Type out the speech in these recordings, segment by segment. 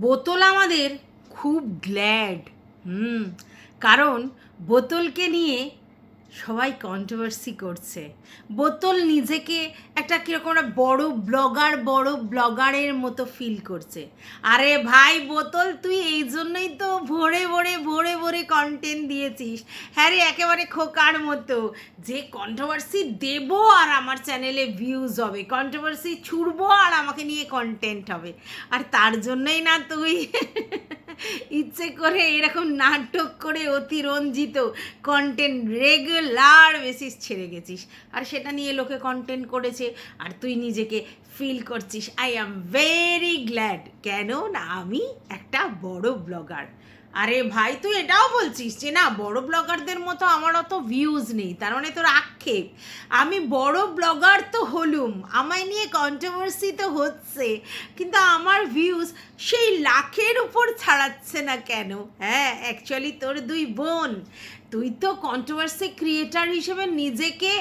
বোতল আমাদের খুব গ্ল্যাড হুম কারণ বোতলকে নিয়ে সবাই কন্ট্রোভার্সি করছে। বোতল নিজেকে একটা কীরকম একটা বড় ব্লগার বড় ব্লগারের মতো ফিল করছে। আরে ভাই, বোতল, তুই এই জন্যই তো ভরে ভরে ভরে ভরে কন্টেন্ট দিয়েছিস। হ্যাঁ রে, একেবারে খোকার মতো। যে কন্ট্রোভার্সি দেব আর আমার চ্যানেলে ভিউজ হবে। কন্ট্রোভার্সি ছুড়বো আর আমাকে নিয়ে কন্টেন্ট হবে। আর তার জন্যই না তুই ইচ্ছে করে এরকম নাটক করে অতিরঞ্জিত কন্টেন্ট রেগুলার বেসিস ছেড়ে গেছিস। আর সেটা নিয়ে লোকে কন্টেন্ট করেছে, আর তুই নিজেকে ফিল করছিস। আই অ্যাম ভেরি গ্ল্যাড কেন না আমি একটা বড় ব্লগার আরে ভাই, তুই এটাও বলছিস যে না, বড় ব্লগারদের মতো আমার অত ভিউজ নেই, তার মানে তোর আক্ষেপ। আমি বড় ব্লগার তো হলুম, আমায় নিয়ে কন্ট্রোভার্সি তো হচ্ছে, কিন্তু আমার ভিউজ সেই লাখের উপর ছাড়াচ্ছে না কেন? হ্যাঁ অ্যাকচুয়ালি তোর দুই বোন। তুই তো কন্ট্রোভার্সি ক্রিয়েটার হিসেবে নিজেকে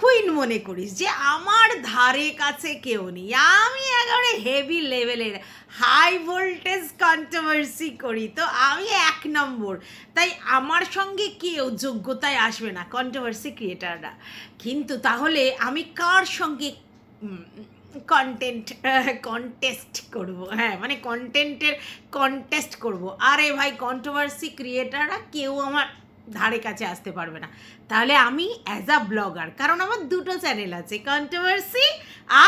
কুইন মনে করিস, যে আমার ধারে কাছে কেউ নেই। আমি একেবারে হেভি লেভেলের হাই ভোল্টেজ কন্ট্রোভার্সি করি, তো আমি এক নম্বর। তাই আমার সঙ্গে কেউ যোগ্যতায় আসবে না কন্ট্রোভার্সি ক্রিয়েটাররা কিন্তু তাহলে আমি কার সঙ্গে কন্টেন্ট কন্টেস্ট করব? হ্যাঁ মানে কন্টেন্টের কন্টেস্ট করব? আরে ভাই কন্ট্রোভার্সি ক্রিয়েটাররা কেউ আমার ধারে কাছে আসতে পারবে না। তাহলে আমি অ্যাজ আ ব্লগার কারণ আমার দুটো চ্যানেল আছে কন্ট্রোভার্সি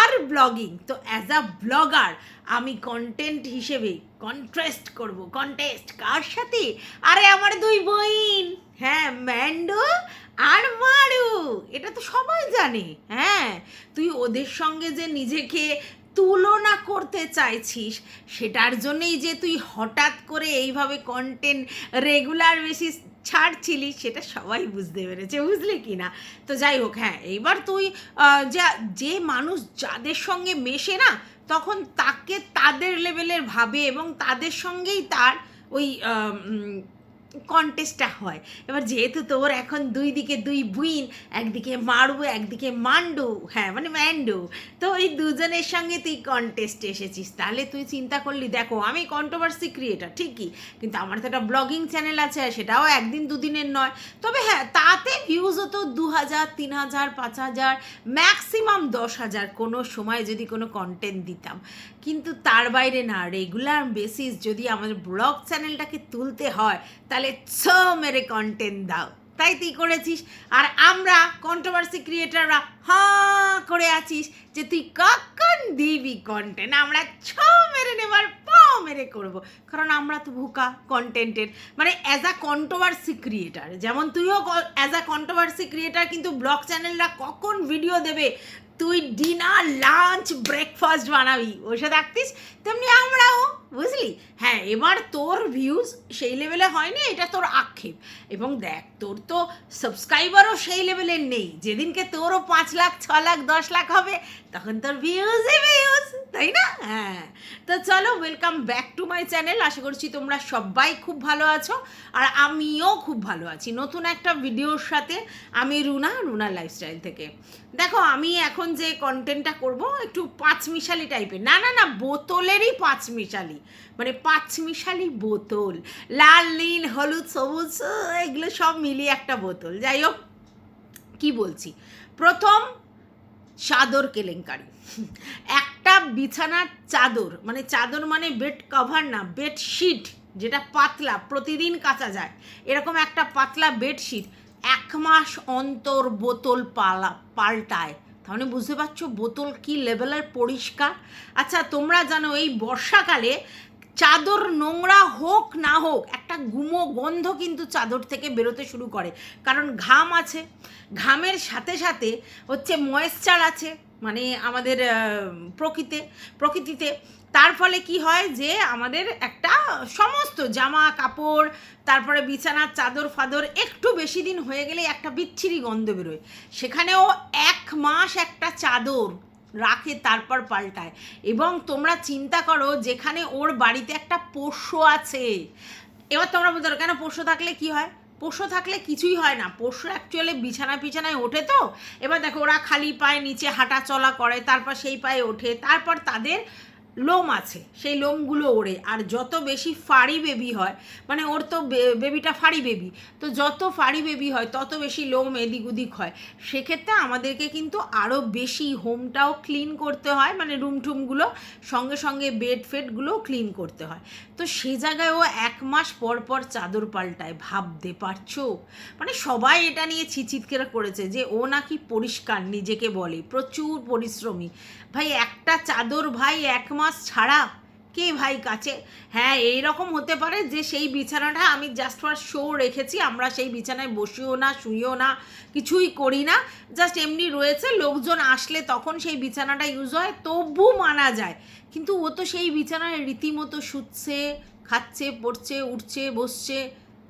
আর ব্লগিং তো অ্যাজ আ ব্লগার আমি কন্টেন্ট হিসেবে কন্ট্রেস্ট করব। কন্টেস্ট কার সাথে? আরে আমার দুই বইন হ্যাঁ ম্যান্ডো আর মারু। এটা তো সবাই জানে। হ্যাঁ তুই ওদের সঙ্গে যে নিজেকে তুলনা করতে চাইছিস, সেটার জন্যই যে তুই হঠাৎ করে এইভাবে কন্টেন্ট রেগুলার বেসিস ছাড়ছিলি সেটা সবাই বুঝতে পেরেছে, বুঝলি কি না? তো যাই হোক হ্যাঁ এইবার তুই যা, যে মানুষ যাদের সঙ্গে মেশে না, তখন তাকে তাদের লেভেলের ভাবে এবং তাদের সঙ্গেই তার ওই কন্টেস্টটা হয়। এবার যেহেতু তোর এখন দুই দিকে দুই বুইন একদিকে মারু একদিকে মান্ডু হ্যাঁ মানে ম্যান্ডু, তো ওই দুজনের সঙ্গে তুই কন্টেস্টে এসেছিস। তাহলে তুই চিন্তা করলি, দেখো, আমি কন্ট্রোভার্সি ক্রিয়েটার ঠিকই, কিন্তু আমার তো একটা ব্লগিং চ্যানেল আছে সেটাও একদিন দুদিনের নয়। তবে হ্যাঁ তাতে ভিউজ হতো দু হাজার তিন হাজার পাঁচ হাজার ম্যাক্সিমাম দশ হাজার কোনো সময় যদি কোনো কন্টেন্ট দিতাম। কিন্তু তার বাইরে না রেগুলার বেসিস যদি আমাদের ব্লগ চ্যানেলটাকে তুলতে হয়, তাহলে ছ মেরে কন্টেন্ট দাও। তাই তুই করেছিস। আর আমরা কন্ট্রোভার্সি ক্রিয়েটাররা হাঁ করে আছিস যে তুই কখন দিবি কন্টেন্ট আমরা ছ মেরে নেবার প মেরে করব। কারণ আমরা তো ভুকা কন্টেন্টের মানে অ্যাজ আ কন্ট্রোভার্সি ক্রিয়েটার যেমন তুইও অ্যাজ আ কন্ট্রোভার্সি ক্রিয়েটার কিন্তু ব্লগ চ্যানেলরা কখন ভিডিও দেবে? তুই ডিনার লাঞ্চ ব্রেকফাস্ট বানাবি। ওসে থাকতিস? তেমনি আমরাও বুঝলি? হ্যাঁ এবার তোর ভিউজ সেই লেভেলে হয়নি, এটা তোর আক্ষেপ। এবং দেখ, তোর তো সাবস্ক্রাইবারও সেই লেভেলের নেই। যেদিনকে তোরও পাঁচ লাখ, ছ লাখ, দশ লাখ হবে, তখন তোর ভিউজই ভিউজ তাই না? হ্যাঁ। তো চলো welcome back to my channel আশা করছি তোমরা সবাই খুব ভালো আছো, আর আমিও খুব ভালো আছি। নতুন একটা ভিডিওর সাথে আমি রুনা রুনা লাইফস্টাইল থেকে। দেখো, আমি এখন যে কন্টেন্টটা করব, একটু পাঁচ মিশালি টাইপের না না না, বোতলেরই পাঁচ মিশালি মানে পাঁচমিশালি বোতল, লাল, নীল, হলুদ, সবুজ, এগুলো সব মিলিয়ে একটা বোতল। যাই হোক, কি বলছি? প্রথম চাদর কেলেঙ্কারি। একটা বিছানার চাদর মানে চাদর মানে বেড কভার না বেডশিট যেটা পাতলা, প্রতিদিন কাচা যায়। এরকম একটা পাতলা বেডশিট এক মাস অন্তর বোতল পালা, পাল্টায়। তাহলে বুঝতে পারছ বোতল কি লেভেলের পরিষ্কার? আচ্ছা তোমরা জানো এই বর্ষাকালে চাদর নোংরা হোক না হোক, একটা গুমো গন্ধ কিন্তু চাদর থেকে বেরোতে শুরু করে। কারণ ঘাম আছে। ঘামের সাথে সাথে হচ্ছে ময়েশ্চার আছে। মানে আমাদের প্রকৃতি, প্রকৃতিতে। তার ফলে কি হয় যে আমাদের একটা সমস্ত জামা কাপড় তারপরে বিছানার চাদর ফাদর একটু বেশি দিন হয়ে গেলে একটা বিচ্ছিরি গন্ধ বেরোয়। সেখানেও এক মাস একটা চাদর রাখে, তারপর পাল্টায়। এবং তোমরা চিন্তা করো যেখানে ওর বাড়িতে একটা পোষ্য আছে। এবার তোমরা বলতে কেন পোষ্য থাকলে কি হয়? পোষ্য থাকলে কিছুই হয় না। পোষ্য অ্যাকচুয়ালি বিছানা পিছানায় ওঠে তো। এবার দেখো ওরা খালি পায়ে নিচে হাঁটা চলা করে, তারপর সেই পায়ে ওঠে। তারপর তাদের লোম আছে, সেই লোমগুলো ওড়ে। আর যত বেশি ফাড়ি বেবি হয় মানে ওর তো বেবিটা ফাড়ি বেবি, তো যত ফাড়ি বেবি হয়, তত বেশি লোম এদিক ওদিক হয়। সেক্ষেত্রে আমাদেরকে কিন্তু আরও বেশি হোমটাও ক্লিন করতে হয় মানে রুম টুমগুলো সঙ্গে সঙ্গে বেড ফেডগুলোও ক্লিন করতে হয়। তো সে জায়গায় ও এক মাস পর পর চাদর পাল্টায়। ভাবতে পারছ? মানে সবাই এটা নিয়ে ছিচিৎকেরা করেছে যে ও নাকি পরিষ্কার নিজেকে বলে, প্রচুর পরিশ্রমী। ভাই, একটা চাদর ভাই এক মাস ছাড়া? কে ভাই কাছে? হ্যাঁ এই রকম হতে পারে যে সেই বিছানাটা আমি জাস্ট ফর শো রেখেছি, আমরা সেই বিছানায় বসিও না, শুইও না, কিছুই করি না। জাস্ট এমনি রয়েছে, লোকজন আসলে তখন সেই বিছানাটা ইউজ হয়, তবু মানা যায়। কিন্তু ও তো সেই বিছানায় রীতিমতো শুচ্ছে, খাচ্ছে, পড়ছে, উঠছে, বসছে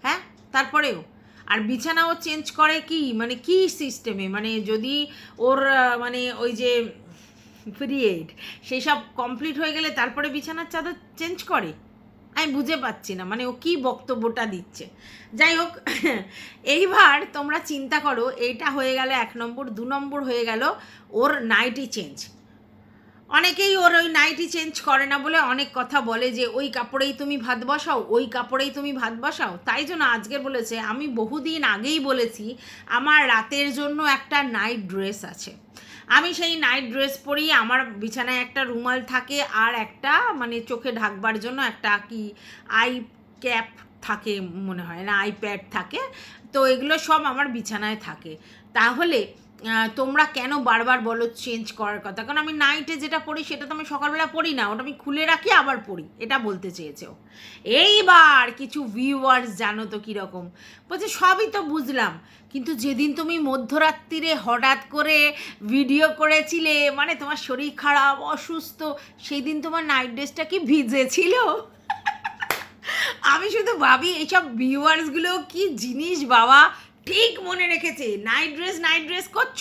হ্যাঁ? তারপরেও? আর বিছানাও চেঞ্জ করে কি? মানে কি সিস্টেমে মানে যদি ওর মানে ওই যে পিরিয়ড সেই সব কমপ্লিট হয়ে গেলে তারপরে বিছানার চাদর চেঞ্জ করে? আমি বুঝে পাচ্ছি না মানে ও কী বক্তব্যটা দিচ্ছে? যাই হোক, এইবার তোমরা চিন্তা করো, এইটা হয়ে গেল এক নম্বর, দু নম্বর হয়ে গেল ওর নাইটি চেঞ্জ অনেকেই ওর ওই নাইটি চেঞ্জ করে না বলে অনেক কথা বলে যে, ওই কাপড়েই তুমি ভাত বসাও, ওই কাপড়েই তুমি ভাত বসাও। তাই জন্য আজকের বলেছে, আমি বহুদিন আগেই বলেছি, আমার রাতের জন্য একটা নাইট ড্রেস আছে। আমি সেই নাইট ড্রেস পরি আমার বিছানায় একটা রুমাল থাকে আর একটা মানে চোখে ঢাকবার জন্য একটা কি আই ক্যাপ থাকে মনে হয় না আইপ্যাড থাকে। তো এগুলো সব আমার বিছানায় থাকে। তাহলে তোমরা কেন বারবার বলো চেঞ্জ করার কথা? কারণ আমি নাইটে যেটা পড়ি সেটা তো আমি সকালবেলা পড়ি না, ওটা আমি খুলে রাখি, আবার পড়ি। এটা বলতে চেয়েছে। এইবার কিছু ভিউয়ার্স জানো তো কীরকম। বলছে, সবই তো বুঝলাম, কিন্তু যেদিন তুমি মধ্যরাত্রিরে হঠাৎ করে ভিডিও করেছিলে মানে তোমার শরীর খারাপ, অসুস্থ সেই দিন তোমার নাইট ড্রেসটা কি ভিজেছিল? আমি শুধু ভাবি, এইসব ভিউয়ার্সগুলো কি জিনিস বাবা? ঠিক মনে রেখেছে নাইট ড্রেস নাইট ড্রেস করছ?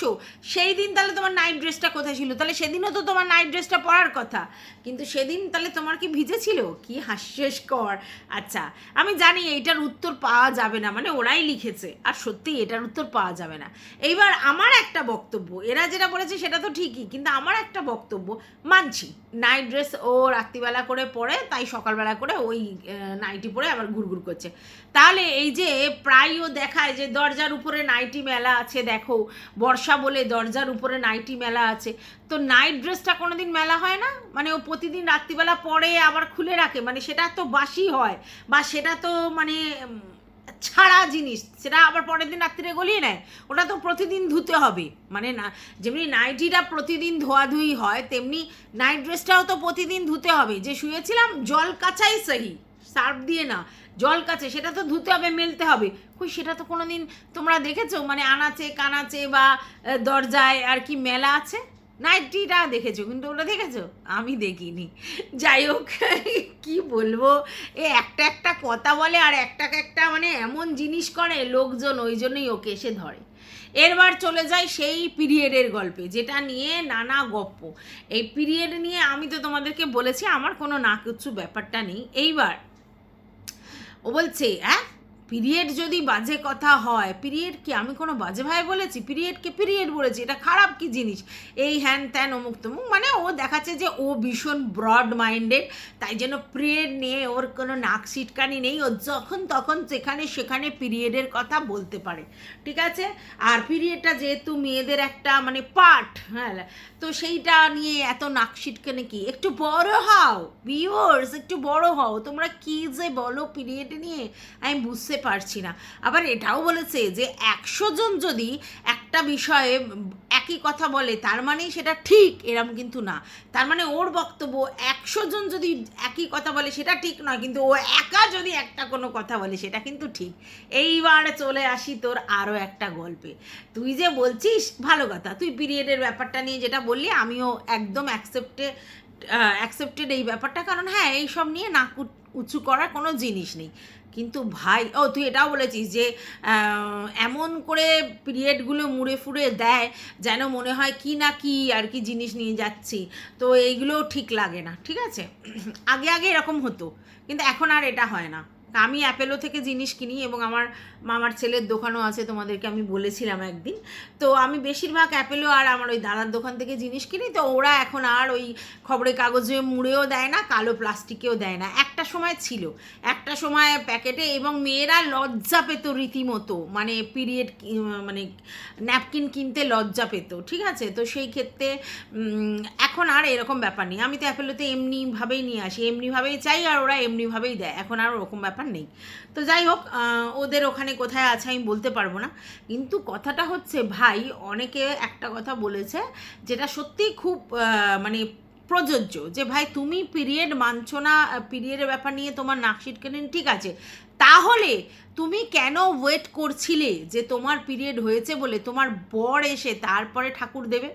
সেই দিন তাহলে তোমার নাইট ড্রেসটা কোথায় ছিল? তাহলে সেদিনও তো তোমার নাইট ড্রেসটা পরার কথা। কিন্তু সেদিন তাহলে তোমার কি ভিজেছিল? কি হাস্যস্কর। আচ্ছা আমি জানি এইটার উত্তর পাওয়া যাবে না মানে ওরাই লিখেছে, আর সত্যি এটার উত্তর পাওয়া যাবে না। এইবার আমার একটা বক্তব্য, এরা যেটা বলেছে সেটা তো ঠিকই, কিন্তু আমার একটা বক্তব্য, মানছি নাইট ড্রেস ও রাত্রিবেলা করে পরে, তাই সকালবেলা করে ওই নাইটি পরে আবার ঘুরঘুর করছে। তাহলে এই যে প্রায়ও দেখায় যে দরজার উপরে নাইটি মেলা আছে, দেখো, বর্ষা বলে দরজার উপরে নাইটি মেলা আছে, তো নাইট ড্রেসটা কোনোদিন মেলা হয় না? মানে ও প্রতিদিন রাত্রিবেলা পরে আবার খুলে রাখে মানে সেটা তো বাসি হয়, বা সেটা তো মানে ছাড়া জিনিস, সেটা আবার পরের দিন রাত্রিরে গলিয়ে নেয়, ওটা তো প্রতিদিন ধুতে হবে মানে না, যেমনি নাইটিটা প্রতিদিন ধোয়াধুয়ি হয়, তেমনি নাইট ড্রেসটাও তো প্রতিদিন ধুতে হবে, যে শুয়েছিলাম, জল কাচাই সহি, সার্ফ দিয়ে না, জল কাছে সেটা তো ধুতে হবে, মেলতে হবে, কই সেটা তো কোনো দিন তোমরা দেখেছ মানে আনাচে কানাচে বা দরজায় আর কি মেলা আছে? নাইটিটা দেখেছ, কিন্তু ওটা দেখেছ? আমি দেখিনি। যাই হোক, কী বলব? এ একটা একটা কথা বলে আর একটা একটা মানে এমন জিনিস করে লোকজন, ওই জন্যই ওকে এসে ধরে। এরবার চলে যায় সেই পিরিয়ডের গল্পে, যেটা নিয়ে নানা গপ্প। এই পিরিয়ড নিয়ে আমি তো তোমাদেরকে বলেছি, আমার কোনো না কিছু ব্যাপারটা নেই। এইবার ও বলছে হ্যাঁ পিরিয়ড যদি বাজে কথা হয়, পিরিয়ড কি আমি কোনো বাজে ভাই বলেছি? পিরিয়ডকে পিরিয়ড বলেছি? এটা খারাপ কি জিনিস? এই হ্যান ত্যান, অমুক তমুক মানে ও দেখাচ্ছে যে ও ভীষণ ব্রড মাইন্ডেড তাই জন্য পিরিয়ড নিয়ে ওর কোনো নাক সিটকানি নেই, ও যখন তখন যেখানে সেখানে পিরিয়ডের কথা বলতে পারে। ঠিক আছে? আর পিরিয়ডটা যেহেতু মেয়েদের একটা মানে পার্ট হ্যাঁ তো সেইটা নিয়ে এত নাক সিটকানি কি? একটু বড় হও ভিউয়ার্স একটু বড় হও, তোমরা কি যে বলো পিরিয়ড নিয়ে, আমি বুঝতে পারছি না। আবার এটাও বলেছে যে একশো জন যদি একটা বিষয়ে একই কথা বলে, তার মানেই সেটা ঠিক, এরম কিন্তু না। তার মানে ওর বক্তব্য একশো জন যদি একই কথা বলে, সেটা ঠিক নয়, কিন্তু ও একা যদি একটা কোনো কথা বলে, সেটা কিন্তু ঠিক। এইবার চলে আসি তোর আরও একটা গল্পে। তুই যে বলছিস, ভালো কথা, তুই পিরিয়ডের ব্যাপারটা নিয়ে যেটা বললি, আমিও একদম অ্যাকসেপ্টে অ্যাকসেপ্টেড এই ব্যাপারটা। কারণ হ্যাঁ এইসব নিয়ে উচ- উঁচু করার কোনো জিনিস নেই। কিন্তু ভাই, ও তুই এটাও বলেছিস যে এমন করে পিরিয়ডগুলো মুড়ে ফুড়ে দেয় যেন মনে হয় কি না কি আর কি জিনিস নিয়ে যাচ্ছি। তো এইগুলোও ঠিক লাগে না, ঠিক আছে? আগে আগে এরকম হতো, কিন্তু এখন আর এটা হয় না। আমি অ্যাপেলো থেকে জিনিস কিনি এবং আমার মামার ছেলের দোকানও আছে, তোমাদেরকে আমি বলেছিলাম একদিন। তো আমি বেশিরভাগ অ্যাপেলো আর আমার ওই দাদার দোকান থেকে জিনিস কিনি। তো ওরা এখন আর ওই খবরের কাগজে মুড়েও দেয় না, কালো প্লাস্টিকেও দেয় না। একটা সময় ছিল, একটা সময় প্যাকেটে এবং মেয়েরা লজ্জা পেত রীতিমতো। মানে পিরিয়ড মানে ন্যাপকিন কিনতে লজ্জা পেত, ঠিক আছে? তো সেই ক্ষেত্রে এখন আর এরকম ব্যাপার নেই। আমি তো অ্যাপেলোতে এমনিভাবেই নিয়ে আসি, এমনিভাবেই চাই আর ওরা এমনিভাবেই দেয়। এখন আর ওরকম ব্যাপার নেই। তো যাই হোক ওদের ওখানে কোথায় আছে আমি বলতে পারব না। কিন্তু কথাটা হচ্ছে, ভাই অনেকে একটা কথা বলেছে যেটা সত্যিই খুব মানে প্রযোজ্য যে, ভাই তুমি পিরিয়ড মানছো না পিরিয়ডের ব্যাপার নিয়ে তোমার নাকশিট কেনেন ঠিক আছে। তাহলে তুমি কেন ওয়েট করছিলে যে তোমার পিরিয়ড হয়েছে বলে তোমার বর এসে তারপরে ঠাকুর দেবে?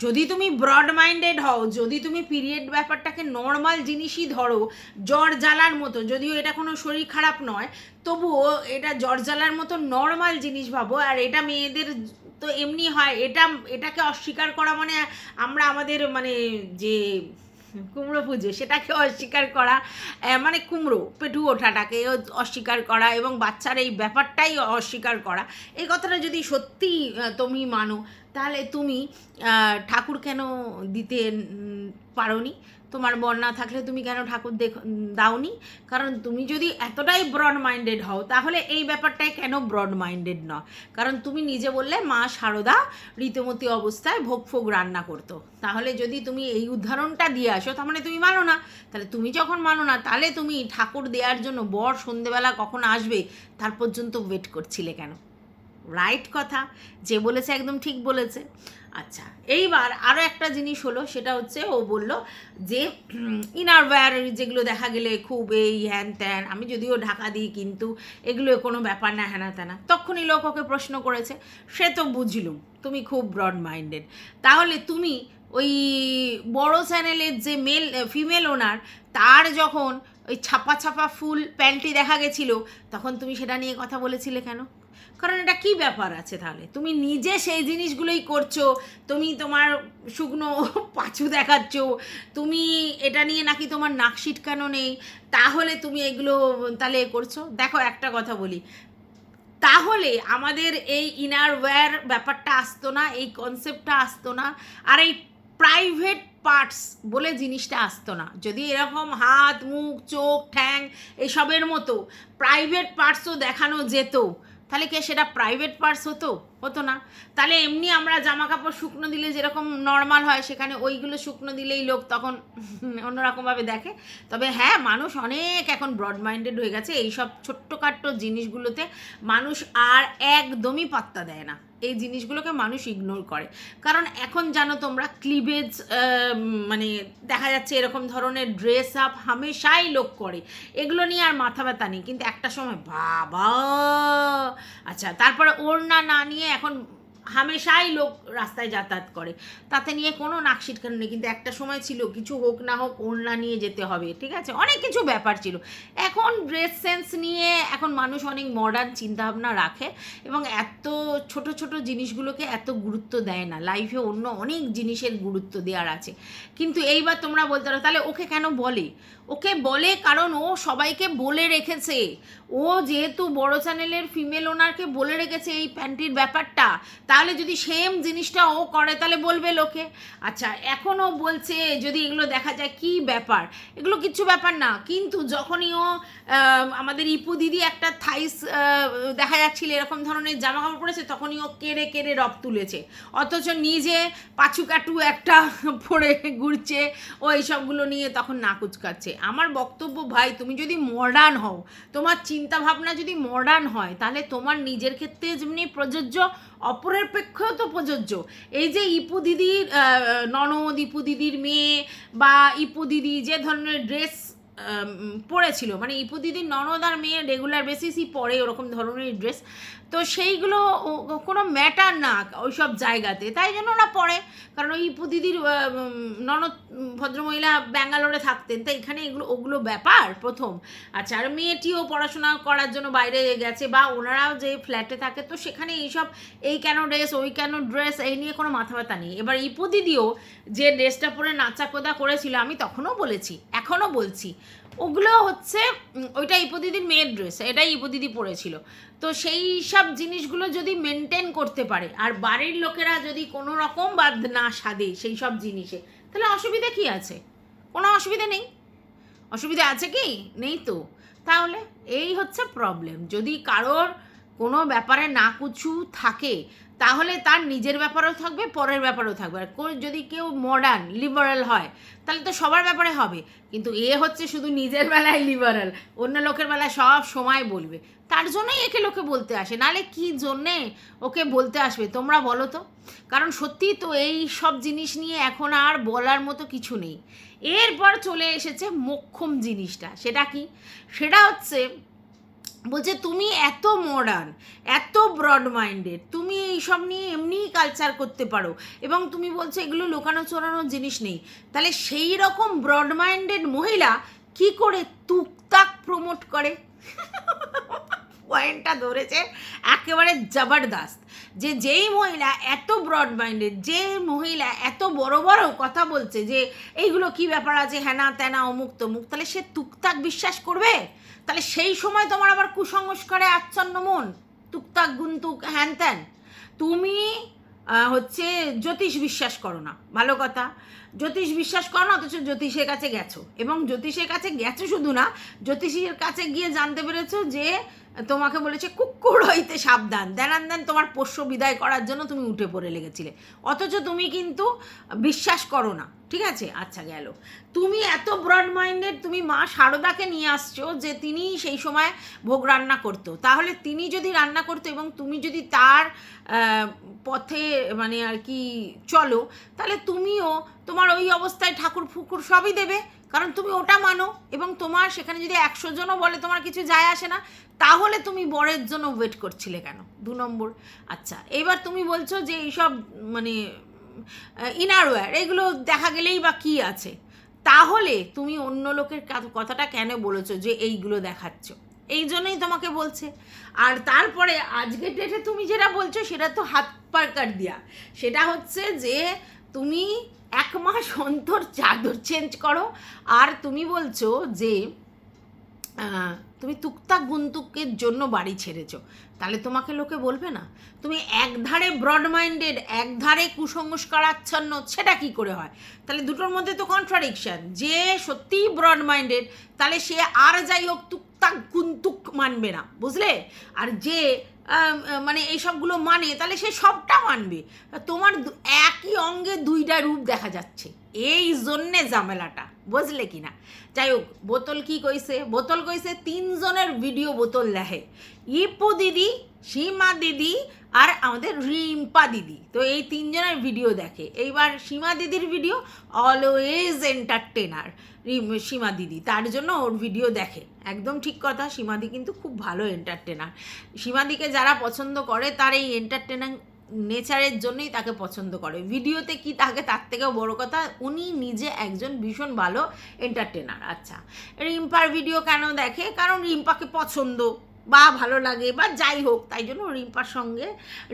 যদি তুমি ব্রড মাইন্ডেড হও, যদি তুমি পিরিয়ড ব্যাপারটাকে নর্মাল জিনিসই ধরো, জ্বর জ্বালার মতো, যদিও এটা কোনো শরীর খারাপ নয়, তবুও এটা জ্বর জ্বালার মতো নর্মাল জিনিস ভাবো, আর এটা মেয়েদের তো এমনি হয়, এটা, এটাকে অস্বীকার করা মানে আমরা আমাদের মানে যে কুমড়ো পুজো, সেটাকে অস্বীকার করা মানে কুমড়ো পেটু ওঠাটাকে অস্বীকার করা এবং বাচ্চার এই ব্যাপারটাই অস্বীকার করা। এই কথাটা যদি সত্যি তুমি মানো তাহলে তুমি ঠাকুর কেন দিতে পারোনি? তোমার বর না থাকলে তুমি কেন ঠাকুর দেখ দাওনি? কারণ তুমি যদি এতটাই ব্রড মাইন্ডেড হও, তাহলে এই ব্যাপারটাই কেন ব্রড মাইন্ডেড নয় কারণ তুমি নিজে বললে, মা শারদা ঋতুমতী অবস্থায় ভোগ ফোগ রান্না করতো। তাহলে যদি তুমি এই উদাহরণটা দিয়ে আসো, তার মানে তুমি মানো না। তাহলে তুমি যখন মানো না, তাহলে তুমি ঠাকুর দেওয়ার জন্য বর সন্ধেবেলা কখন আসবে, তার পর্যন্ত ওয়েট করছিলে কেন? রাইট কথা, যে বলেছে একদম ঠিক বলেছে। আচ্ছা এইবার আরও একটা জিনিস হলো, সেটা হচ্ছে ও বলল যে ইনার ওয়্যার যেগুলো দেখা গেলে খুব এই হ্যান ত্যান, আমি যদিও ঢাকা দিই কিন্তু এগুলো কোনো ব্যাপার না হ্যানা ত্যানা তখনই লোক ওকে প্রশ্ন করেছে, সে তো বুঝলুম তুমি খুব ব্রড মাইন্ডেড তাহলে তুমি ওই বড় চ্যানেলের যে মেল, ফিমেল ওনার, তার যখন ওই ছাপা ছাপা ফুল প্যান্টটি দেখা গেছিল, তখন তুমি সেটা নিয়ে কথা বলেছিলে কেন? কারণ এটা কি ব্যাপার আছে তাহলে? তুমি নিজে সেই জিনিসগুলোই করছ, তুমি তোমার শুকনো পাঁচু দেখাচ্ছ, তুমি এটা নিয়ে নাকি তোমার নাক কেন নেই, তাহলে তুমি এগুলো তাহলে এ করছ? দেখো একটা কথা বলি। তাহলে আমাদের এই ইনার ওয়্যার ব্যাপারটা আসতো না, এই কনসেপ্টটা আসতো না, আর এই প্রাইভেট পার্টস বলে জিনিসটা আসতো না। যদি এরকম হাত, মুখ, চোখ, ঠ্যাং, এসবের মতো প্রাইভেট পার্টসও দেখানো যেত তাহলে কি সেটা প্রাইভেট পার্টস হতো? হতো না। তাহলে এমনি আমরা জামা কাপড় শুকনো দিলে যেরকম নর্মাল হয়, সেখানে ওইগুলো শুকনো দিলেই লোক তখন অন্যরকমভাবে দেখে। তবে হ্যাঁ মানুষ অনেক এখন ব্রড মাইন্ডেড হয়ে গেছে। এইসব ছোট্টখাট্ট জিনিসগুলোতে মানুষ আর একদমই পাত্তা দেয় না। এই জিনিসগুলোকে মানুষ ইগনোর করে। কারণ এখন জানো তোমরা ক্লিভেজ মানে দেখা যাচ্ছে এরকম ধরনের ড্রেস আপ হামেশাই লোক করে। এগুলো নিয়ে আর মাথা ব্যথা নেই। কিন্তু একটা সময় বাবা! আচ্ছা তারপরে ওড়না না নিয়ে এখন হামেশাই লোক রাস্তায় যাতায়াত করে। তাতে নিয়ে কোনো নাকশিট নেই। কিন্তু একটা সময় ছিল, কিছু হোক না হোক, ওড়না নিয়ে যেতে হবে, ঠিক আছে? অনেক কিছু ব্যাপার ছিল। এখন ড্রেস সেন্স নিয়ে এখন মানুষ অনেক মডার্ন চিন্তাভাবনা রাখে এবং এত ছোট ছোট জিনিসগুলোকে এত গুরুত্ব দেয় না। লাইফে অন্য অনেক জিনিসের গুরুত্ব দেওয়ার আছে। কিন্তু এইবার তোমরা বলতে পারো, তাহলে ওকে কেন বলে? ওকে বলে কারণ ও সবাইকে বলে রেখেছে। ও যেহেতু বড় চ্যানেলের ফিমেল ওনারকে বলে রেখেছে এই প্যান্টির ব্যাপারটা, তাহলে যদি সেম জিনিসটা ও করে তাহলে বলবে লোকে। আচ্ছা এখনও বলছে যদি এগুলো দেখা যায় কি ব্যাপার? এগুলো কিচ্ছু ব্যাপার না, কিন্তু যখনই ও আমাদের ইপু দিদি একটা থাইস দেখা যাচ্ছিল এরকম ধরনের জামা কাপড় পরেছে, তখনই ও কেড়ে কেড়ে রব তুলেছে। অথচ নিজে পাছু কাটু একটা পরে ঘুরছে, ও এইসবগুলো নিয়ে তখন না কুচকাচ্ছে। আমার বক্তব্য, ভাই, তুমি যদি মডার্ন হও, তোমার চিন্তা ভাবনা যদি মডার্ন হয়, তাহলে তোমার নিজের ক্ষেত্রে যেমনি প্রযোজ্য, অপরের পক্ষেও তো প্রযোজ্য। এই যে ইপু দিদির ননদ, ইপু দিদির মেয়ে বা ইপু দিদি যে ধরনের ড্রেস পরেছিল মানে ইপু দিদির ননদ আর মেয়ে রেগুলার বেসিসই পরে ওরকম ধরনের ড্রেস তো সেইগুলো কোনো ম্যাটার না ওই সব জায়গাতে। তাই জন্য ওরা পড়ে। কারণ ওই দিদির ননদ ভদ্রমহিলা ব্যাঙ্গালোরে থাকতেন। তো এখানে এগুলো, ওগুলো ব্যাপার প্রথম। আচ্ছা আর মেয়েটিও পড়াশোনা করার জন্য বাইরে গেছে বা ওনারাও যে ফ্ল্যাটে থাকে, তো সেখানে এইসব, এই কেন ড্রেস ওই কেন ড্রেস এই নিয়ে কোনো মাথা ব্যথা নেই। এবার ইপু দিদিও যে ড্রেসটা পরে নাচা কোদা করেছিল, আমি তখনও বলেছি, এখনও বলছি। ওগুলো হচ্ছে ওইটা ইপদিদির মেয়ের ড্রেস এটাই ইপোদিদি পরেছিল তো সেই সব জিনিসগুলো যদি মেনটেন করতে পারে, আর বাড়ির লোকেরা যদি কোনো রকম বাদ না সাধে সেই সব জিনিসে, তাহলে অসুবিধা কি আছে? কোনো অসুবিধা নেই। অসুবিধা আছে কি? নেই তো। তাহলে এই হচ্ছে প্রবলেম যদি কারোর কোনো ব্যাপারে না কিছু থাকে, তাহলে তার নিজের ব্যাপারেও থাকবে, পরের ব্যাপারেও থাকবে। আর যদি কেউ মডার্ন লিবারাল হয়, তাহলে তো সবার ব্যাপারে হবে। কিন্তু এ হচ্ছে শুধু নিজের বেলায় লিবারাল অন্য লোকের বেলায় সব সময় বলবে। তার জন্যই একে লোকে বলতে আসে, নালে কি জন্যে ওকে বলতে আসবে, তোমরা বলো তো? কারণ সত্যি তো এই সব জিনিস নিয়ে এখন আর বলার মতো কিছু নেই। এরপর চলে এসেছে মোক্ষম জিনিসটা, সেটা কি? সেটা হচ্ছে বলছে, তুমি এত মডার্ন এত ব্রড মাইন্ডেড তুমি এইসব নিয়ে এমনিই কালচার করতে পারো এবং তুমি বলছো এগুলো লোকানো চোরানোর জিনিস নেই। তাহলে সেই রকম ব্রড মাইন্ডেড মহিলা কি করে তুকতাক প্রমোট করে? পয়েন্টটা ধরেছে একেবারে জবরদস্ত। যে যেই মহিলা এত ব্রড মাইন্ডেড যে মহিলা এত বড় বড় কথা বলছে যে, এইগুলো কি ব্যাপার আছে? হ্যানা ত্যানা, অমুক তমুক। তাহলে সে তুকতাক বিশ্বাস করবে? তাহলে সেই সময় তোমার আবার কুসংস্কারে আচ্ছন্ন মন? তুকতাক গুনতুক হ্যান ত্যান তুমি হচ্ছে জ্যোতিষ বিশ্বাস করো না। ভালো কথা। জ্যোতিষ বিশ্বাস করো না, অথচ জ্যোতিষের কাছে গেছো। এবং জ্যোতিষের কাছে গেছো শুধু না, জ্যোতিষীর কাছে গিয়ে জানতে পেরেছ যে তোমাকে বলেছে কুকুর হইতে সাবধান। দেনান দেন তোমার পোষ্য বিদায় করার জন্য তুমি উঠে পড়ে লেগেছিলে। অথচ তুমি কিন্তু বিশ্বাস করো না। ঠিক আছে? আচ্ছা গেল। তুমি এত ব্রড মাইন্ডেড তুমি মা শারদাকে নিয়ে আসছো যে তিনি সেই সময় ভোগ রান্না করতো। তাহলে তিনি যদি রান্না করতো এবং তুমি যদি তার পথে মানে আর কি চলো, তাহলে তুমিও তোমার ওই অবস্থায় ঠাকুর ফুকুর সবই দেবে। কারণ তুমি ওটা মানো এবং তোমার সেখানে যদি একশো জনও বলে তোমার কিছু যায় আসে না তাহলে তুমি বরের জন্য ওয়েট করছিলে কেন? দু নম্বর। আচ্ছা এবার তুমি বলছো যে এইসব মানে ইনারওয়্যার এগুলো দেখা গেলেই বা কি আছে? তাহলে তুমি অন্য লোকের কথাটা কেন বলেছ যে এইগুলো দেখাচ্ছ? এই জন্যই তোমাকে বলছে। আর তারপরে আজকের ডেটে তুমি যেটা বলছো সেটা তো হাত পারকার দিয়া। সেটা হচ্ছে যে তুমি এক মাস অন্তর চাদর চেঞ্জ করো। আর তুমি বলছো যে তুমি তুকতাক গুন্তুকের জন্য বাড়ি ছেড়েছো। তাহলে তোমাকে লোকে বলবে না? তুমি একধারে ব্রড মাইন্ডেড একধারে কুসংস্কারাচ্ছন্ন, সেটা কি করে হয়? তাহলে দুটোর মধ্যে তো কন্ট্রাডিকশন যে সত্যিই ব্রড মাইন্ডেড তাহলে সে আর যাই হোক তুকতাক গুন্তুক মানবে না। বুঝলে? আর যে মানে এইসবগুলো মানে তাহলে সে সবটা মানবে। তোমার একই অঙ্গে দুইটা রূপ দেখা যাচ্ছে। এই জন্যে ঝামেলাটা, বুঝলে কি না যাই হোক, বোতল কি কইছে? বোতল কইছে, তিনজনের ভিডিও বোতল দেখে। ইপু দিদি, সীমা দিদি আর আমাদের রিম্পা দিদি। তো এই তিনজনের ভিডিও দেখে। এইবার সীমা দিদির ভিডিও অলওয়েজ এন্টারটেনার সীমা দিদি। তার জন্য ওর ভিডিও দেখে। একদম ঠিক কথা সীমাদি কিন্তু খুব ভালো এন্টারটেনার সীমাদিকে যারা পছন্দ করে, তার এই এন্টারটেনার নেচারের জন্যই তাকে পছন্দ করে। ভিডিওতে কি তাকে তার থেকেও বড় কথা, উনি নিজে একজন ভীষণ ভালো এন্টারটেনার আচ্ছা রিম্পার ভিডিও কেন দেখে? কারণ রিম্পাকে পছন্দ, বা ভালো লাগে, বা যাই হোক, তাই জন্য রিম্পার সঙ্গে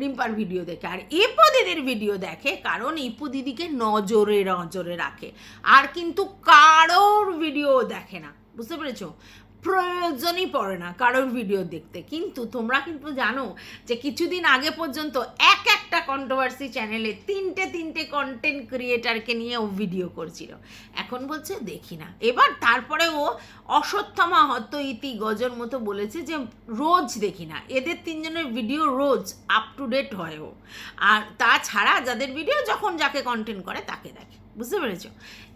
রিম্পার ভিডিও দেখে। আর ইপু দিদির ভিডিও দেখে, কারণ ইপু দিদিকে নজরে নজরে রাখে। আর কিন্তু কারোর ভিডিও দেখে না। বুঝতে পেরেছ? প্রয়োজনই পড়ে না কারোর ভিডিও দেখতে। কিন্তু তোমরা কিন্তু জানো যে কিছুদিন আগে পর্যন্ত এক একটা কন্ট্রোভার্সি চ্যানেলে তিনটে তিনটে কন্টেন্ট ক্রিয়েটারকে নিয়ে ও ভিডিও করছিল। এখন বলছে, দেখি না। এবার তারপরে ও অশ্বত্থমা হত ইতি গজর মতো বলেছে যে, রোজ দেখি না। এদের তিনজনের ভিডিও রোজ আপ টু ডেট হয় ও। আর তাছাড়া যাদের ভিডিও যখন যাকে কন্টেন্ট করে তাকে দেখে। বুঝতে পেরেছ?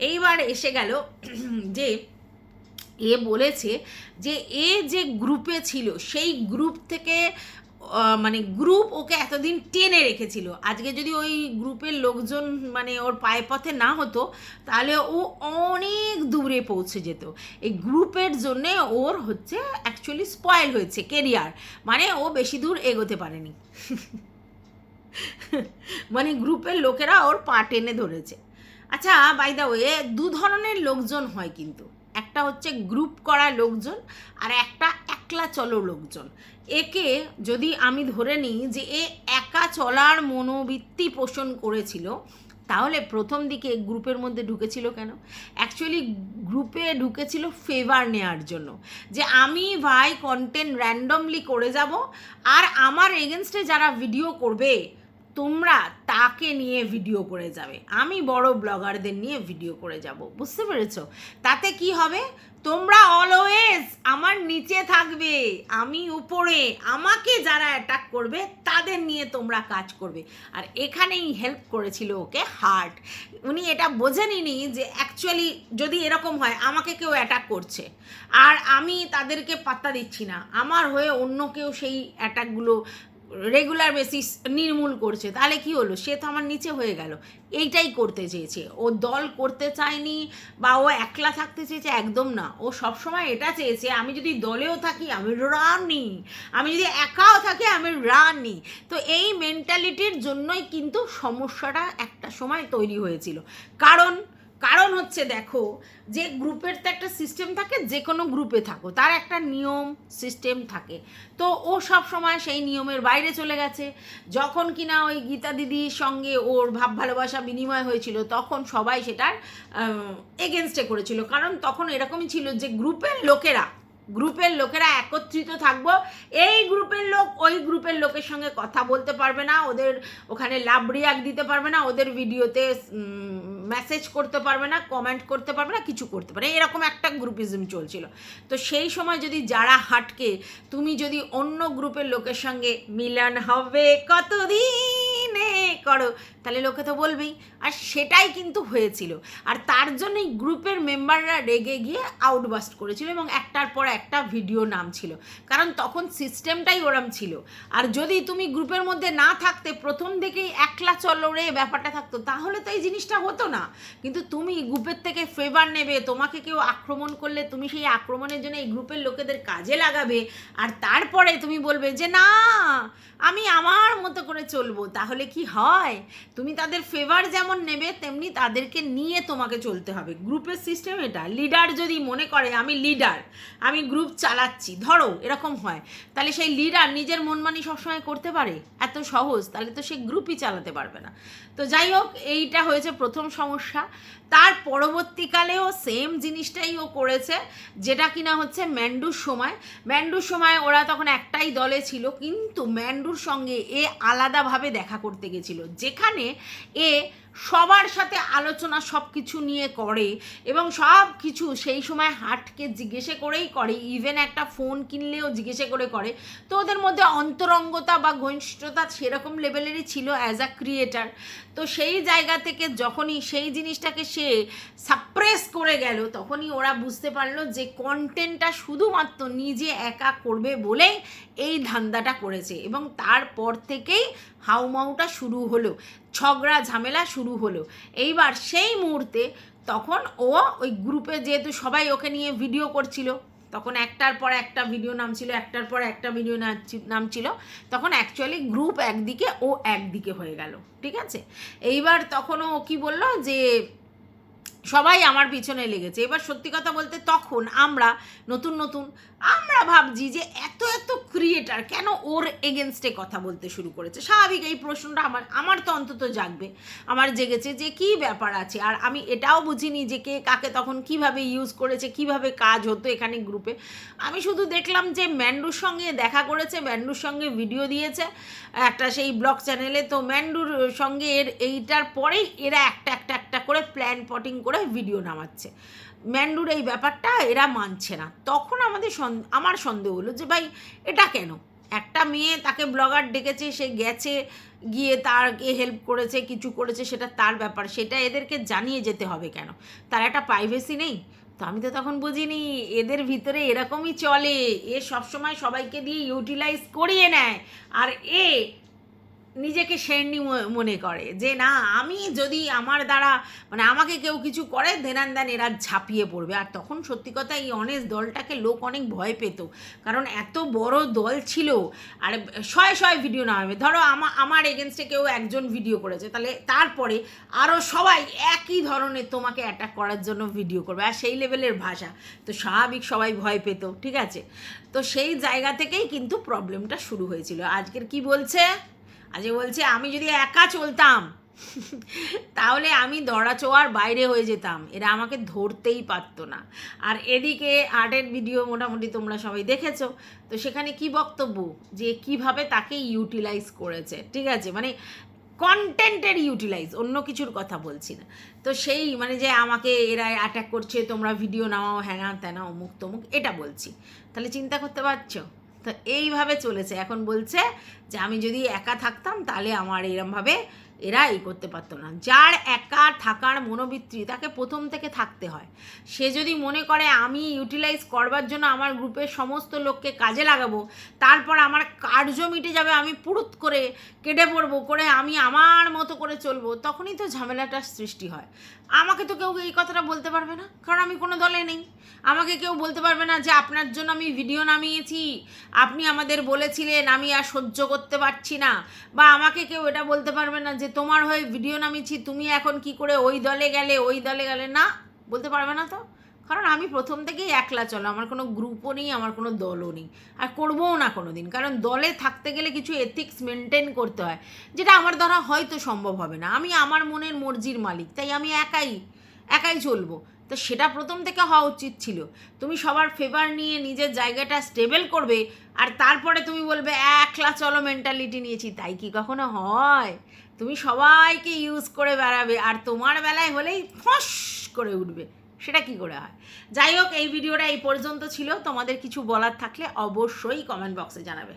এইবার এসে গেল যে এ বলেছে যে এ যে গ্রুপে ছিল, সেই গ্রুপ থেকে মানে গ্রুপ ওকে এতদিন টেনে রেখেছিল। আজকে যদি ওই গ্রুপের লোকজন মানে ওর পায়ে পথে না হতো, তাহলে ও অনেক দূরে পৌঁছে যেত। এই গ্রুপের জন্যে ওর হচ্ছে অ্যাকচুয়ালি স্পয়েল হয়েছে কেরিয়ার মানে ও বেশি দূর এগোতে পারেনি। মানে গ্রুপের লোকেরা ওর পা টেনে ধরেছে। আচ্ছা বাই দা ওয়ে দু ধরনের লোকজন হয় কিন্তু। একটা হচ্ছে গ্রুপ করা লোকজন আর একটা একলা চলো লোকজন। একে যদি আমি ধরে নিই যে এ একা চলার মনোবৃত্তি পোষণ করেছিল, তাহলে প্রথম দিকে গ্রুপের মধ্যে ঢুকেছিল কেন? অ্যাকচুয়ালি গ্রুপে ঢুকেছিল ফেভার নেওয়ার জন্য। যে আমি ভাই কন্টেন্ট র্যান্ডমলি করে যাব, আর আমার এগেনস্টে যারা ভিডিও করবে তোমরা তাকে নিয়ে ভিডিও করে যাবে। আমি বড় ব্লগারদের নিয়ে ভিডিও করে যাব, বুঝতে পেরেছ? তাতে কি হবে? তোমরা অলওয়েজ আমার নিচে থাকবে, আমি উপরে, আমাকে যারা অ্যাটাক করবে, তাদের নিয়ে তোমরা কাজ করবে। আর এখানেই হেল্প করেছিল ওকে হার্ট উনি এটা বোঝেনি যে অ্যাকচুয়ালি যদি এরকম হয়, আমাকে কেউ অ্যাটাক করছে। আর আমি তাদেরকে পাত্তা দিচ্ছি না। আমার হয়ে অন্য কেউ সেই অ্যাটাকগুলো রেগুলার বেসিস নির্মূল করছে, তাহলে কি হলো? সে তো আমার নিচে হয়ে গেল। এইটাই করতে চেয়েছে। ও দল করতে চায়নি বা ও একলা থাকতে চেয়েছে, একদম না। ও সবসময় এটা চেয়েছে, আমি যদি দলেও থাকি, আমি রানি আমি যদি একাও থাকি, আমি রানি তো এই মেন্টালিটির জন্যই কিন্তু সমস্যাটা একটা সময় তৈরি হয়েছিল। কারণ কারণ হচ্ছে দেখো, যে গ্রুপের তো একটা সিস্টেম থাকে, যে কোনো গ্রুপে থাকো, তার একটা নিয়ম সিস্টেম থাকে। তো ও সব সময় সেই নিয়মের বাইরে চলে গেছে। যখন কিনা ওই গীতা দিদির সঙ্গে ওর ভাব ভালোবাসা বিনিময় হয়েছিল, তখন সবাই সেটার এগেনস্টে করেছিল। কারণ তখন এরকমই ছিল যে গ্রুপের লোকেরা গ্রুপের লোকেরা একত্রিত থাকব, এই গ্রুপের লোক ওই গ্রুপের লোকের সঙ্গে কথা বলতে পারবে না, ওদের ওখানে লাভ রিয়াক্ট দিতে পারবে না, ওদের ভিডিওতে মেসেজ করতে পারবে না কমেন্ট করতে পারবে না, কিছু করতে পারে এরকম একটা গ্রুপিজম চলছিল। তো সেই সময় যদি যারা হাটকে, তুমি যদি অন্য গ্রুপের লোকের সঙ্গে মিলন হবে কতদিনে করো, তাহলে লোকে তো বলবেই। আর সেটাই কিন্তু হয়েছিল। আর তার জন্যই গ্রুপের মেম্বাররা রেগে গিয়ে আউটবাস্ট করেছিল এবং একটার পর একটা ভিডিও নাম ছিল কারণ তখন সিস্টেমটাই ওরম ছিল। আর যদি তুমি গ্রুপের মধ্যে না থাকতে, প্রথম থেকেই একলা চলো রে, ব্যাপারটা থাকতো, তাহলে তো এই জিনিসটা হতো না। কিন্তু তুমি গ্রুপের থেকে ফেভার নেবে, তোমাকে কেউ আক্রমণ করলে তুমি সেই আক্রমণের জন্য এই গ্রুপের লোকেদের কাজে লাগাবে আর তারপরে তুমি বলবে যে, না, আমি আমার মতো করে চলবো। তাহলে কি হয়? তুমি তাদের ফেভার যেমন নেবে, তেমনি তাদেরকে নিয়ে তোমাকে চলতে হবে। গ্রুপের সিস্টেম এটা। লিডার যদি মনে করে, আমি লিডার আমি গ্রুপ চালাচ্ছি। ধরো, এরকম হয়। তাহলে সেই লিডার নিজের মনমানি সবসময় করতে পারে? এত সহজ। তাহলে তো সে গ্রুপই চালাতে পারবে না। তো যাই হোক, এইটা হয়েছে প্রথম সমস্যা। তার পরবর্তীকালেও সেম জিনিসটাই ও করেছে, যেটা কিনা হচ্ছে ম্যান্ডুর সময়। ম্যান্ডুর সময় ওরা তখন একটাই দলে ছিল, কিন্তু ম্যান্ডুর সঙ্গে এ আলাদাভাবে দেখা করতে গেছিল। যেখানে এ সবার সাথে আলোচনা সব কিছু নিয়ে করে এবং সব কিছু সেই সময় হাটকে জিজ্ঞেসে করেই করে। ইভেন একটা ফোন কিনলেও জিজ্ঞেসে করে করে। তো ওদের মধ্যে অন্তরঙ্গতা বা ঘনিষ্ঠতা সেরকম লেভেলেরই ছিল অ্যাজ আ ক্রিয়েটার তো সেই জায়গা থেকে যখনই সেই জিনিসটাকে সে সাপ্রেস করে গেল, তখনই ওরা বুঝতে পারল যে কন্টেন্টটা শুধুমাত্র নিজে একা করবে বলেই এই ধান্দাটা করেছে। এবং তারপর থেকেই হাউমাউটা শুরু হলো, ঝগড়া ঝামেলা শুরু হলো। এইবার সেই মুহূর্তে তখন ও ওই গ্রুপে যেহেতু সবাই ওকে নিয়ে ভিডিও করছিল তখন একটার পর একটা ভিডিও নাম ছিল একটার পর একটা ভিডিও নাম ছিল তখন অ্যাকচুয়ালি গ্রুপ একদিকে ও একদিকে হয়ে গেল, ঠিক আছে? এইবার তখনও ও কী বলল যে সবাই আমার পিছনে লেগেছে। এবার সত্যি কথা বলতে তখন আমরা নতুন নতুন আমরা ভাবছি যে এত এত ক্রিয়েটার কেন ওর এগেনস্টে কথা বলতে শুরু করেছে? স্বাভাবিক এই প্রশ্নটা আমার আমার তো অন্তত জাগবে। আমার জেগেছে যে কি ব্যাপার আছে? আর আমি এটাও বুঝিনি যে কে কাকে তখন কীভাবে ইউজ করেছে, কীভাবে কাজ হতো এখানে গ্রুপে আমি শুধু দেখলাম যে ম্যান্ডুর সঙ্গে দেখা করেছে, ম্যান্ডুর সঙ্গে ভিডিও দিয়েছে। একটা সেই ব্লগ চ্যানেলে তো ম্যান্ডুর সঙ্গে এর, এইটার পরেই এরা একটা একটা একটা করে প্ল্যান পটিং করে ভিডিও নামাচ্ছে। ম্যান্ডুর এই ব্যাপারটা এরা মানছে না। তখন আমাদের আমার সন্দেহ হলো যে ভাই, এটা কেন? একটা মেয়ে তাকে ব্লগার ডেকেছে, সে গেছে, গিয়ে তারকে হেল্প করেছে, কিছু করেছে, সেটা তার ব্যাপার, সেটা এদেরকে জানিয়ে যেতে হবে কেন? তার একটা প্রাইভেসি নেই। তো আমি তো তখন বুঝিনি, এদের ভিতরে এরকমই চলে। এ সবসময় সবাইকে দিয়ে ইউটিলাইজ করিয়ে নেয়। আর এ নিজেকে শেরনি মনে করে যে, না, আমি যদি আমার দ্বারা মানে আমাকে কেউ কিছু করে দেনান দেন এরা ঝাঁপিয়ে পড়বে। আর তখন সত্যি কথা এই অনেস দলটাকে লোক অনেক ভয় পেত। কারণ এত বড় দল ছিল, আর শয়ে শয়ে ভিডিও না হবে। ধরো আমার আমার এগেনস্টে কেউ একজন ভিডিও করেছে, তাহলে তারপরে আরও সবাই একই ধরনের তোমাকে অ্যাটাক করার জন্য ভিডিও করবে, আর সেই লেভেলের ভাষা। তো স্বাভাবিক সবাই ভয় পেত, ঠিক আছে? তো সেই জায়গা থেকেই কিন্তু প্রবলেমটা শুরু হয়েছিল। আজকের কি বলছে? আজকে বলছে, আমি যদি একা চলতাম, তাহলে আমি দড়াচোয়ার বাইরে হয়ে যেতাম। এরা আমাকে ধরতেই পারতো না। আর এদিকে আর্টের ভিডিও মোটামুটি তোমরা সবাই দেখেছ। তো সেখানে কি বক্তব্য? যে কীভাবে তাকে ইউটিলাইজ করেছে। ঠিক আছে? মানে কন্টেন্টের ইউটিলাইজ অন্য কিছুর কথা বলছি না। তো সেই মানে যে আমাকে এরা অ্যাটাক করছে, তোমরা ভিডিও নামাও, হ্যানা ত্যানা, অমুক তমুক, এটা বলছি। তাহলে চিন্তা করতে পারছ? তো এইভাবে চলেছে। এখন বলছে যে আমি যদি একা থাকতাম তাহলে আমার এরমভাবে এরা এই করতে পারতো না। যার একা থাকার মনোবৃত্তি তাকে প্রথম থেকে থাকতে হয়। সে যদি মনে করে, আমি ইউটিলাইজ করবার জন্য আমার গ্রুপের সমস্ত লোককে কাজে লাগাবো, তারপর আমার কার্য মিটে যাবে, আমি পুরুত করে কেটে পড়ব, করে আমি আমার মতো করে চলবো, তখনই তো ঝামেলাটার সৃষ্টি হয়। আমাকে তো কেউ এই কথাটা বলতে পারবে না, কারণ আমি কোনো দলে নেই। আমাকে কেউ বলতে পারবে না যে, আপনার জন্য আমি ভিডিও নামিয়েছি, আপনি আমাদের বলেছিলেন, আমি আর সহ্য করতে পারছি না। বা আমাকে কেউ এটা বলতে পারবে না যে তোমার হয়ে ভিডিও নামিয়েছি, তুমি এখন কি করে ওই দলে গেলে, ওই দলে গেলে? না, বলতে পারবে না তো। কারণ আমি প্রথম থেকেই একলা চলো, আমার কোনো গ্রুপও নেই, আমার কোনো দলও নেই। আর করবোও না কোনো দিন কারণ দলে থাকতে গেলে কিছু এথিক্স মেনটেন করতে হয়, যেটা আমার দ্বারা হয়তো সম্ভব হবে না। আমি আমার মনের মর্জির মালিক, তাই আমি একাই একাই চলবো। তো সেটা প্রথম থেকে হওয়া উচিত ছিল। তুমি সবার ফেভার নিয়ে নিজের জায়গাটা স্টেবল করবে, আর তারপরে তুমি বলবে, একলা চলো মেন্টালিটি নিয়েছি। তাই কি কখনো হয়? তুমি সবাইকে ইউজ করে বেড়াবে আর তোমার বেলায় হলেই ফস করে উঠবে। সেটা কি করে হয়? যাই হোক, এই ভিডিওটা এই পর্যন্ত ছিল। তোমাদের কিছু বলার থাকলে অবশ্যই কমেন্ট বক্সে জানাবে।